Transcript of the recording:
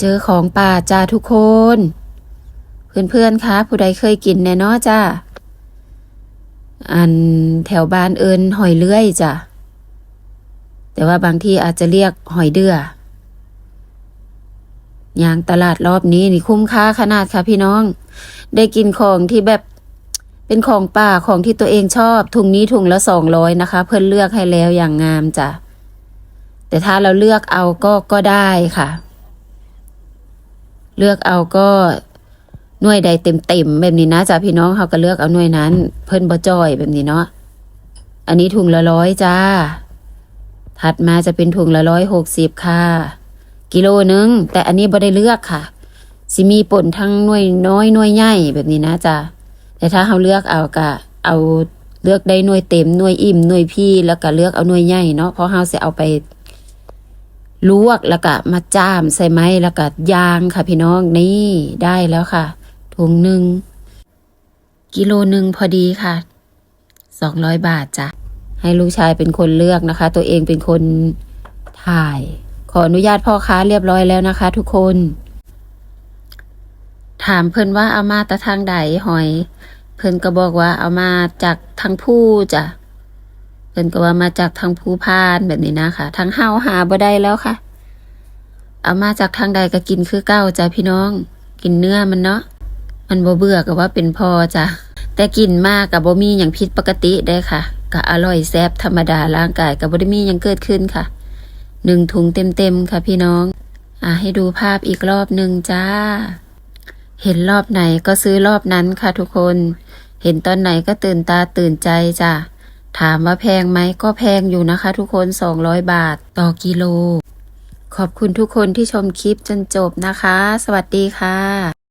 เจอของป่าจ้าทุกคน เพื่อนๆคะผู้ใดเคยกินแน่นอจ้าอันแถวบ้านเอินหอยเลื่อยจ้ะแต่ว่าบางที่อาจจะเรียกหอยเดือยางตลาดรอบนี้นี่คุ้มค่าขนาดค่ะพี่น้อง ได้กินของที่แบบเป็นของป่าของที่ตัวเองชอบ ถุงนี้ถุงละสองร้อยนะคะ เพื่อนเลือกให้แล้วอย่างงามจ้ะแต่ถ้าเราเลือกเอาก็ก็ได้ค่ะ เลือกเอาก็หน่วยใดเต็มเต็มแบบนี้นะจ้ะพี่น้องเขาก็เลือกเอาหน่วยนั้น เพิ่นบ่จ้อยแบบนี้เนาะอันนี้ถุงละร้อยจ้า ถัดมาจะเป็นถุงละร้อยหกสิบค่ะ กิโลนึง แต่อันนี้บ่ได้เลือกค่ะสิมีป่นทั้งหน่วยน้อยหน่วยใหญ่แบบนี้นะจ้ะแต่ถ้าเขาเลือกเอาก็เอาเลือกได้หน่วยเต็มหน่วยอิ่มหน่วยพี่แล้วก็เลือกเอาหน่วยใหญ่เนาะเพราะเขาจะเอาไป ลวกแล้วก็มาจ้ามใส่ไม้แล้วก็ยางค่ะพี่น้องนี่ได้แล้วค่ะถุงหนึ่งกิโลหนึ่งพอดีค่ะสองร้อยบาทจ้ะให้ลูกชายเป็นคนเลือกนะคะ ตัวเองเป็นคนถ่าย ขออนุญาตพ่อค้าเรียบร้อยแล้วนะคะ ทุกคน ถามเพิ่นว่าเอามาตะทางใดหอย เพิ่นก็บอกว่าเอามาจากทางผู้จ้ะ เพิ่นก็ว่ามาจากทางภูพานแบบนี้นะคะทางเฮาหาบ่ได้แล้วค่ะ เอามาจากทางใดก็กินคือเก้าจ้ะพี่น้อง กินเนื้อมันเนาะมันบ่เบื่อก็ว่าเป็นพอจ้ะแต่กินมากกับบ่มีอย่างผิดปกติได้ค่ะก็อร่อยแซ่บธรรมดาร่างกายกับบ่ได้มีหยังเกิดขึ้นค่ะหนึ่งถุงเต็มๆค่ะพี่น้อง อะให้ดูภาพอีกรอบหนึ่งจ้า เห็นรอบไหนก็ซื้อรอบนั้นค่ะทุกคน เห็นตอนไหนก็ตื่นตาตื่นใจจ้ะ ถามว่าแพงไหมก็แพงอยู่นะคะ ทุกคน 200 บาทต่อกิโล ขอบคุณทุกคนที่ชมคลิปจนจบนะคะ สวัสดีค่ะ